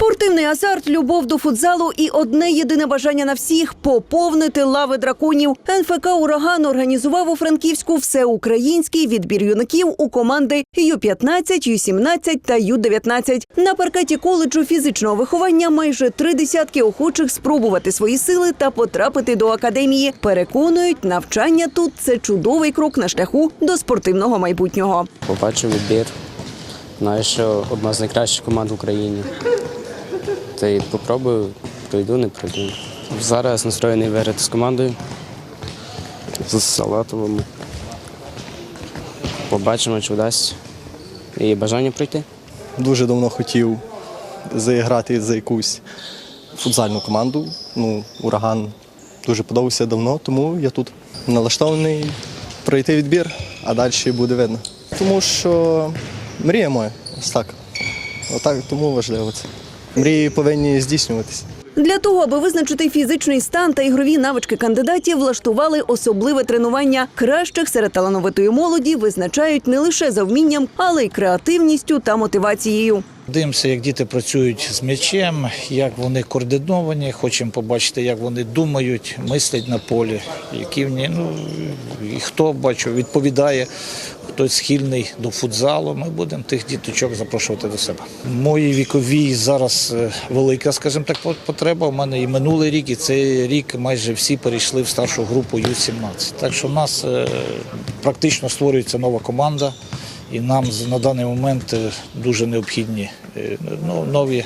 Спортивний азарт, любов до футзалу і одне єдине бажання на всіх поповнити лави драконів. НФК Ураган організував у Франківську всеукраїнський відбір юнаків у команди Ю-15, Ю-17 та Ю-19. На паркеті коледжу фізичного виховання майже три десятки охочих спробувати свої сили та потрапити до академії. Переконують, навчання тут це чудовий крок на шляху до спортивного майбутнього. Побачив відбір. Знаю, що одна з найкращих команд в Україні. Та й попробую, пройду, не пройду. Зараз настроєний виграти з командою. З Салатовим. Побачимо, чи вдасться. І бажання пройти. Дуже давно хотів заіграти за якусь футзальну команду. Ну, ураган дуже подобався давно, тому я тут налаштований пройти відбір, а далі буде видно. Тому що мрія моя, ось так. Отак, тому важливо це. Мрії повинні здійснюватися. Для того, аби визначити фізичний стан та ігрові навички кандидатів, влаштували особливе тренування. Кращих серед талановитої молоді визначають не лише за вмінням, але й креативністю та мотивацією. Дивимося, як діти працюють з м'ячем, як вони координовані. Хочемо побачити, як вони думають, мислять на полі, які в ні, ну і хто бачу, відповідає, хтось схильний до футзалу. Ми будемо тих діточок запрошувати до себе. Моїй віковій зараз е, велика, скажімо так, пот- потреба. У мене і минулий рік, і цей рік майже всі перейшли в старшу групу Ю-17. Так що в нас е, практично створюється нова команда. І нам з- на даний момент е, дуже необхідні е, ну, нові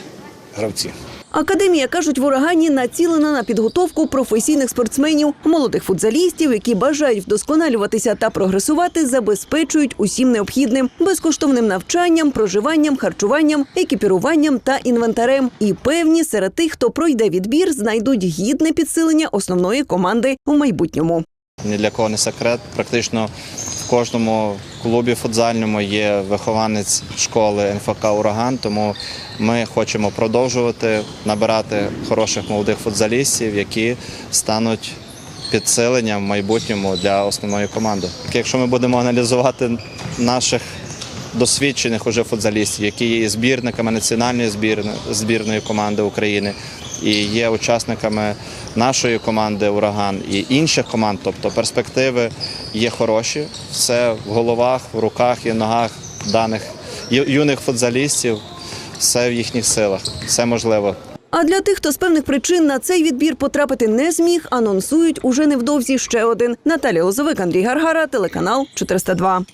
гравці. Академія кажуть, в урагані націлена на підготовку професійних спортсменів, молодих футзалістів, які бажають вдосконалюватися та прогресувати, забезпечують усім необхідним безкоштовним навчанням, проживанням, харчуванням, екіпіруванням та інвентарем. І певні серед тих, хто пройде відбір, знайдуть гідне підсилення основної команди у майбутньому. Ні для кого не секрет. Практично в кожному клубі футзальному є вихованець школи НФК Ураган, тому ми хочемо продовжувати набирати хороших молодих футзалістів, які стануть підсиленням в майбутньому для основної команди. Якщо ми будемо аналізувати наших досвідчених уже футзалістів, які є збірниками національної збірної, збірної команди України і є учасниками нашої команди Ураган і інших команд. Тобто перспективи є хороші, все в головах, в руках і ногах даних юних футзалістів, все в їхніх силах, все можливо. А для тих, хто з певних причин на цей відбір потрапити не зміг, анонсують уже невдовзі ще один. Наталія Лозовик, Андрій Гаргара, телеканал 402.